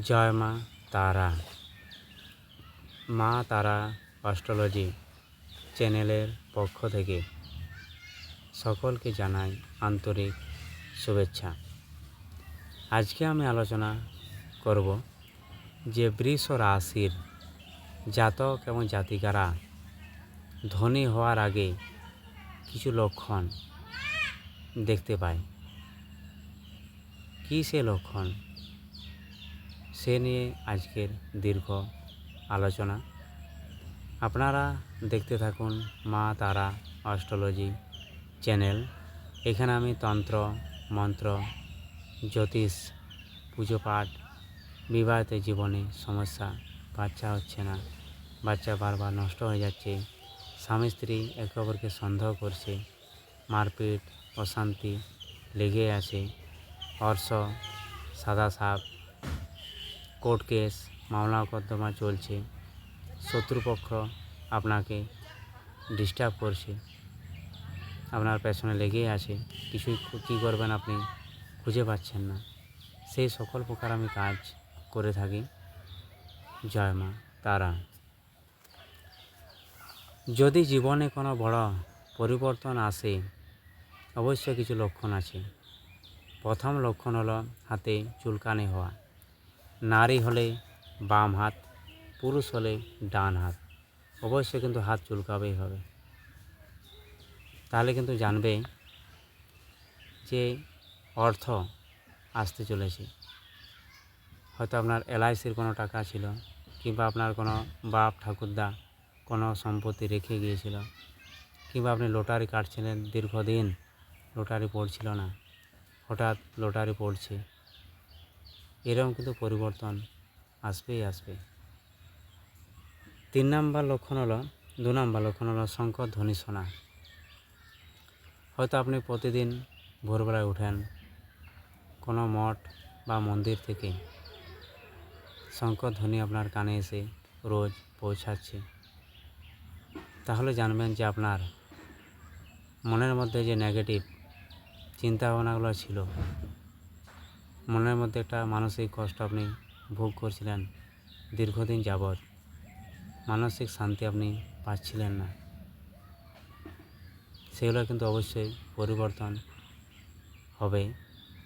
জয় মা তারা। মা তারা অস্ট্রোলজি চ্যানেলের পক্ষ থেকে সকলকে জানাই আন্তরিক শুভেচ্ছা। আজকে আমি আলোচনা করব যে বৃষ রাশির জাতক এবং জাতিকারা ধনী হওয়ার আগে কিছু লক্ষণ দেখতে পায়। কী সে লক্ষণ? সে নিয়ে আজকের দীর্ঘ আলোচনা। আপনারা দেখতে থাকুন মা তারা অস্ট্রোলজি চ্যানেল। এখানে আমি তন্ত্র, মন্ত্র, জ্যোতিষ, পুজো পাঠ, বিবাহিত জীবনে সমস্যা, বাচ্চা হচ্ছে না, বাচ্চা বারবার নষ্ট হয়ে যাচ্ছে, স্বামী স্ত্রী একে অপরকে সন্দেহ করছে, মারপিট, অশান্তি লেগে আছে, অর্শ, সাদা সাপ কোর্ট কেস, মামলা মোকদ্দমা চলছে। শত্রুপক্ষ আপনাকে ডিস্টার্ব করছে। আপনার পেছনে লেগেই আছে। কিছুই কী করবেন আপনি খুঁজে পাচ্ছেন না। সেই সকল প্রকার আমি কাজ করে থাকি। জয় মা, তারা। যদি জীবনে কোনো বড় পরিবর্তন আসে, অবশ্যই কিছু লক্ষণ আছে। প্রথম লক্ষণ হলো হাতে চুলকানি হওয়া। নারী হলে বাম হাত, পুরুষ হলে ডান হাত। অবশ্যই কিন্তু হাত চুলকাবেই হবে। তাহলে কিন্তু জানবে যে অর্থ আসতে চলেছে। হয়তো আপনার এলআইসির কোনো টাকা ছিল কিংবা আপনার কোনো বাপ ঠাকুরদা কোনো সম্পত্তি রেখে গিয়েছিল কিংবা আপনি লটারি কাটছিলেন, দীর্ঘদিন লটারি পড়ছিল না। হঠাৎ লটারি পড়ছে। এরকম কিন্তু পরিবর্তন আসবেই আসবে। তিন নাম্বার লক্ষণ হলো, দু নাম্বার লক্ষণ হলো শঙ্কর ধ্বনি শোনা। হয়তো আপনি প্রতিদিন ভোরবেলায় উঠেন কোনো মঠ বা মন্দির থেকে শঙ্কর ধ্বনি আপনার কানে এসে রোজ পৌঁছাচ্ছে। তাহলে জানবেন যে আপনার মনের মধ্যে যে নেগেটিভ চিন্তা ভাবনাগুলো ছিল মনের মধ্যে একটা মানসিক কষ্ট আপনি ভোগ করছিলেন দীর্ঘদিন যাবৎ। মানসিক শান্তি আপনি পাচ্ছিলেন না। সেগুলো কিন্তু অবশ্যই পরিবর্তন হবে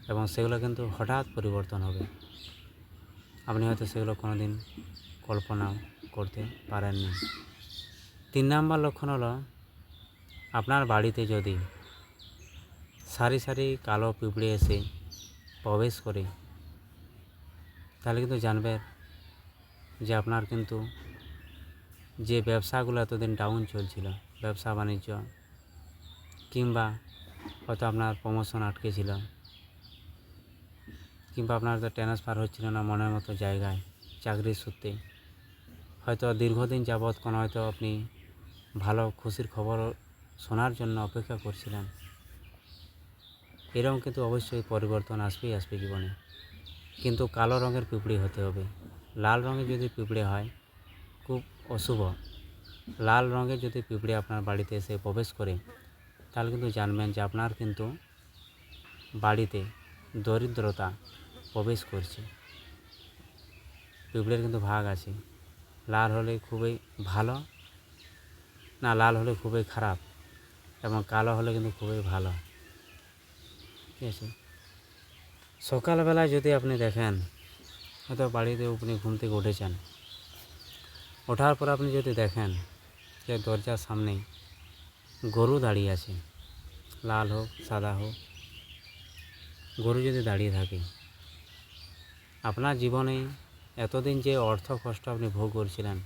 এবং সেগুলো কিন্তু হঠাৎ পরিবর্তন হবে। আপনি হয়তো সেগুলো কোনো দিন কল্পনাও করতে পারেননি তিন নাম্বার লক্ষণ হলো আপনার বাড়িতে যদি সারি সারি কালো পিঁপড়ে এসে প্রবেশ করে। তাহলে কিন্তু জানবেন যে আপনার কিন্তু যে ব্যবসাগুলো এতদিন ডাউন চলছিল, ব্যবসা বাণিজ্য, কিংবা হয়তো আপনার প্রমোশন আটকে ছিল কিংবা আপনার তো ট্রান্সফার হচ্ছিল না মনের মতো জায়গায়, চাকরির সূত্রে। হয়তো দীর্ঘদিন যাবৎ কোনো হয়তো আপনি ভালো খুশির খবর শোনার জন্য অপেক্ষা করছিলেন। এরকম কিন্তু অবশ্যই পরিবর্তন আসবেই আসবে জীবনে। কিন্তু কালো রঙের পিঁপড়ি হতে হবে। লাল রঙের যদি পিঁপড়ে হয়, খুব অশুভ। লাল রঙের যদি পিঁপড়ে আপনার বাড়িতে এসে প্রবেশ করে, তাহলে কিন্তু জানবেন যে আপনার কিন্তু বাড়িতে দরিদ্রতা প্রবেশ করছে। পিঁপড়ের কিন্তু ভাগ আছে। লাল হলে খুবই ভালো, না লাল হলে খুবই খারাপ, এবং কালো হলে কিন্তু খুবই ভালো। ঠিক আছে। সকালবেলায় যদি আপনি দেখেন, হয়তো বাড়িতে আপনি ঘুম থেকে উঠেছেন। ওঠার পর আপনি যদি দেখেন যে দরজার সামনে গরু দাঁড়িয়ে আছে, লাল হোক, সাদা হোক, গরু যদি দাঁড়িয়ে থাকে, আপনার জীবনে এতদিন যে অর্থ কষ্ট আপনি ভোগ করছিলেন,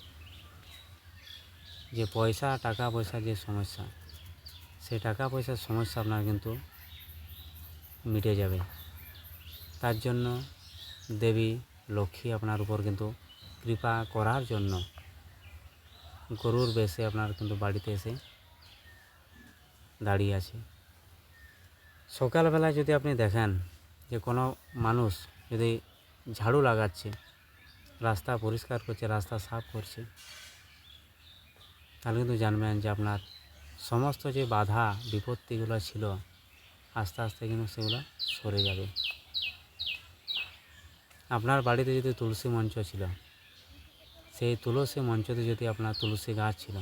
যে পয়সা, টাকা পয়সার যে সমস্যা, সেই টাকা পয়সার সমস্যা আপনার কিন্তু মিটে যাবে। তার জন্য দেবী লক্ষ্মী আপনার উপর কিন্তু কৃপা করার জন্য গরুর বেশে আপনার কিন্তু বাড়িতে এসে দাঁড়িয়ে আছে। সকালবেলায় যদি আপনি দেখেন যে কোনো মানুষ যদি ঝাড়ু লাগাচ্ছে, রাস্তা পরিষ্কার করছে, রাস্তা সাফ করছে, তাহলে কিন্তু জানবেন যে আপনার সমস্ত যে বাধা, বিপত্তিগুলো ছিল আস্তে আস্তে কিন্তু সেগুলো সরে যাবে। আপনার বাড়িতে যদি তুলসী মঞ্চ ছিল, সেই তুলসী মঞ্চতে যদি আপনার তুলসী গাছ ছিল,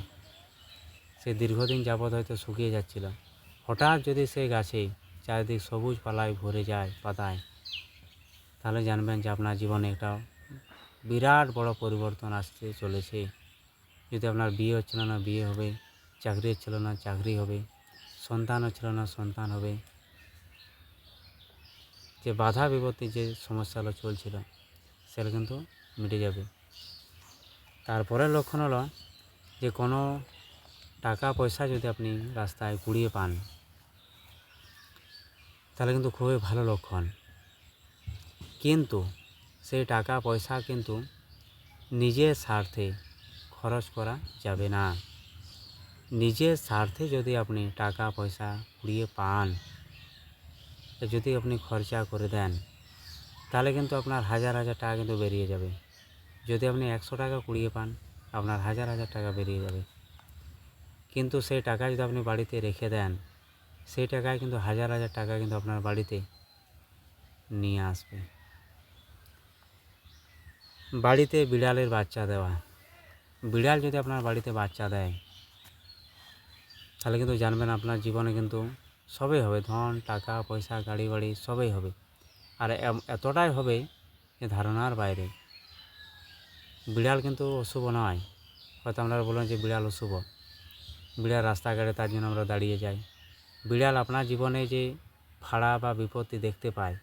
সে দীর্ঘদিন যাবৎ হয়তো শুকিয়ে যাচ্ছিল, হঠাৎ যদি সেই গাছে চারিদিক সবুজ পালায় ভরে যায় পাতায়, তাহলে জানবেন যে আপনার জীবনে একটা বিরাট বড় পরিবর্তন আসতে চলেছে। যদি আপনার বিয়ে হচ্ছিল না, বিয়ে হবে, চাকরি হচ্ছিল না, চাকরি হবে, সন্তান হচ্ছিল না, সন্তান হবে যে বাধা বিপত্তি যে সমস্যাগুলো চলছিল, সেগুলো কিন্তু মিটে যাবে। তারপরের লক্ষণ হলো যে কোনো টাকা পয়সা যদি আপনি রাস্তায় কুড়িয়ে পান, তাহলে কিন্তু খুবই ভালো লক্ষণ। কিন্তু সেই টাকা পয়সা কিন্তু নিজের স্বার্থে খরচ করা যাবে না। নিজের স্বার্থে যদি আপনি টাকা পয়সা কুড়িয়ে পান যদি আপনি খরচা করে দেন, তাহলে কিন্তু আপনার হাজার হাজার টাকা কিন্তু বেরিয়ে যাবে। যদি আপনি একশো টাকা কুড়িয়ে পান, আপনার হাজার হাজার টাকা বেরিয়ে যাবে। কিন্তু সেই টাকা যদি আপনি বাড়িতে রেখে দেন, সেই টাকায় কিন্তু হাজার হাজার টাকা কিন্তু আপনার বাড়িতে নিয়ে আসবে। বাড়িতে বিড়ালের বাচ্চা দেওয়া। বিড়াল যদি আপনার বাড়িতে বাচ্চা দেয়, তাহলে কিন্তু জানবেন আপনার জীবনে কিন্তু সবই হবে, ধন, টাকা, পয়সা, গাড়ি বাড়ি, সবই হবে। আর এতটাই হবে যে ধারণার বাইরে। বিড়াল কিন্তু অশুভ নয়। হয়তো আমরা বললাম যে বিড়াল অশুভ। বিড়াল রাস্তাঘাটে তার জন্য আমরা দাঁড়িয়ে যাই। বিড়াল আপনার জীবনে যে ভাড়া বা বিপত্তি দেখতে পায়,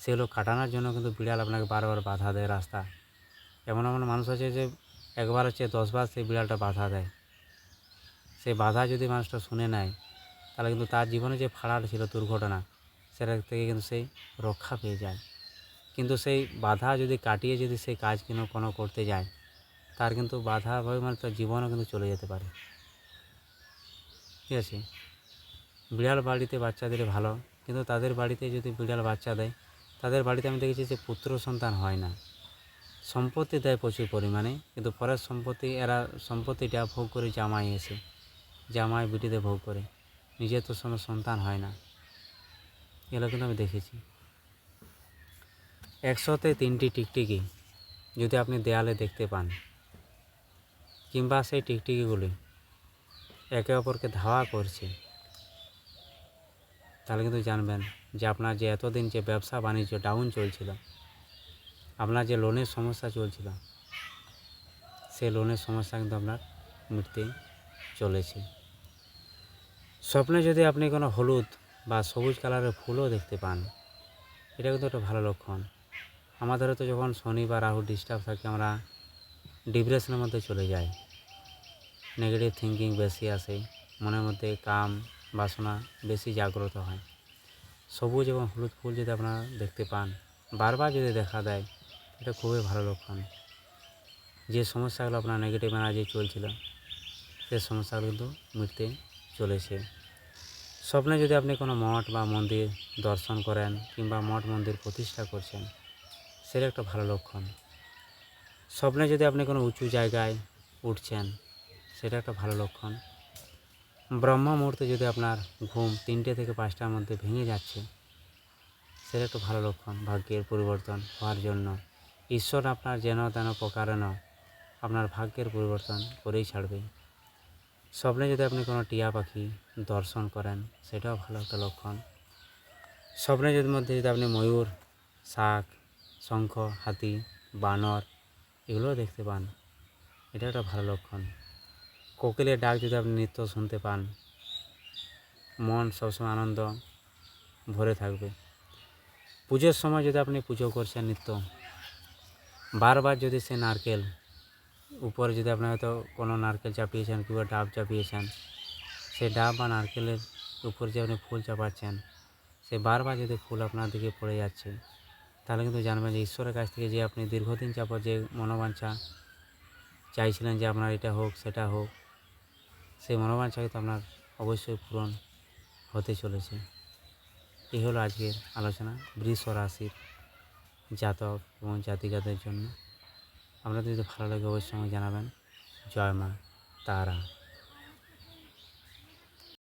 সেগুলো কাটানোর জন্য কিন্তু বিড়াল আপনাকে বারবার বাধা দেয় রাস্তা। এমন এমন মানুষ আছে যে একবার হচ্ছে দশবার সেই বিড়ালটা বাধা দেয়। সেই বাধা যদি মানুষটা শুনে নেয় তাহলে কিন্তু তার জীবনে যে ফাড়াটা ছিল দুর্ঘটনা, সেটা থেকে কিন্তু সেই রক্ষা পেয়ে যায়। কিন্তু সেই বাধা যদি কাটিয়ে যদি সেই কাজ কিনো কোনো করতে যায়, তার কিন্তু বাধা ভয় মানে তার জীবনও কিন্তু চলে যেতে পারে। ঠিক আছে? বিড়াল বাড়িতে বাচ্চা দিলে ভালো, কিন্তু তাদের বাড়িতে যদি বিড়াল বাচ্চা দেয়, তাদের বাড়িতে আমি দেখেছি যে পুত্র সন্তান হয় না। সম্পত্তি দেয় প্রচুর পরিমাণে, কিন্তু পরের সম্পত্তি, এরা সম্পত্তিটা ভোগ করে জামাই এসে, জামাই বিটিতে ভোগ করে। নিজের তো কোনো সন্তান হয় না। এগুলো কিন্তু আমি দেখেছি। একশোতে তিনটি টিকটিকি যদি আপনি দেয়ালে দেখতে পান, কিংবা সেই টিকটিকিগুলি একে অপরকে ধাওয়া করছে, তাহলে কিন্তু জানবেন যে আপনার যে এতদিন যে ব্যবসা বাণিজ্য ডাউন চলছিল, আপনার যে লোনের সমস্যা চলছিল, সেই লোনের সমস্যা কিন্তু আপনার মিটতে চলেছে। স্বপ্নে যদি আপনি কোনো হলুদ বা সবুজ কালারের ফুলও দেখতে পান, এটা কিন্তু একটা ভালো লক্ষণ। আমাদেরও তো যখন শনি বা রাহু ডিস্টার্ব থাকে, আমরা ডিপ্রেশনের মধ্যে চলে যাই। নেগেটিভ থিঙ্কিং বেশি আসে, মনের মধ্যে কাম, বাসনা বেশি জাগ্রত হয়। সবুজ এবং হলুদ ফুল যদি আপনারা দেখতে পান, বারবার যদি দেখা দেয়, এটা খুবই ভালো লক্ষণ। যে সমস্যাগুলো আপনার নেগেটিভ এনার্জি চলছিল, সে সমস্যাগুলো কিন্তু মিটতে চলেছে। স্বপ্নে যদি আপনি কোনো মঠ বা মন্দির দর্শন করেন কিংবা মঠ মন্দির প্রতিষ্ঠা করছেন, সেটা একটা ভালো লক্ষণ। স্বপ্নে যদি আপনি কোনো উঁচু জায়গায় উঠছেন, সেটা একটা ভালো লক্ষণ। ব্রহ্ম মুহূর্তে যদি আপনার ঘুম তিনটে থেকে পাঁচটার মধ্যে ভেঙে যাচ্ছে, সেটা একটা ভালো লক্ষণ, ভাগ্যের পরিবর্তন হওয়ার জন্য। ঈশ্বর আপনার যেন তেন প্রকারেণ আপনার ভাগ্যের পরিবর্তন করেই ছাড়বে। স্বপ্নে যদি আপনি কোনো টিয়া পাখি দর্শন করেন, সেটাও ভালো একটা লক্ষণ। স্বপ্নের যদি মধ্যে যদি আপনি ময়ূর, শাক, শঙ্খ, হাতি, বানর, এগুলোও দেখতে পান, এটা একটা ভালো লক্ষণ। কোকিলের ডাক যদি আপনি নৃত্য শুনতে পান, মন সবসময় আনন্দ ভরে থাকবে। পুজোর সময় যদি আপনি পুজো করছেন নৃত্য, বারবার যদি সে নারকেল উপরে যদি আপনি হয়তো কোনো নারকেল চাপিয়েছেন কিংবা ডাব চাপিয়েছেন, সেই ডাব বা নারকেলের উপর যে আপনি ফুল চাপাচ্ছেন, সে বারবার যদি ফুল আপনার দিকে পড়ে যাচ্ছে, তাহলে কিন্তু জানবেন যে ঈশ্বরের কাছ থেকে যে আপনি দীর্ঘদিন যাবত যে মনোবাঞ্ছা চাইছিলেন যে আপনার এটা হোক, সেটা হোক, সেই মনোবাঞ্ছা কিন্তু আপনার অবশ্যই পূরণ হতে চলেছে। এই হলো আজকের আলোচনা। বৃষ রাশির জাতক এবং জাতিকাদের জন্য। আপনাদের যদি ভালো লাগে অবশ্যই আমাকে জানাবেন। জয় মা তারা।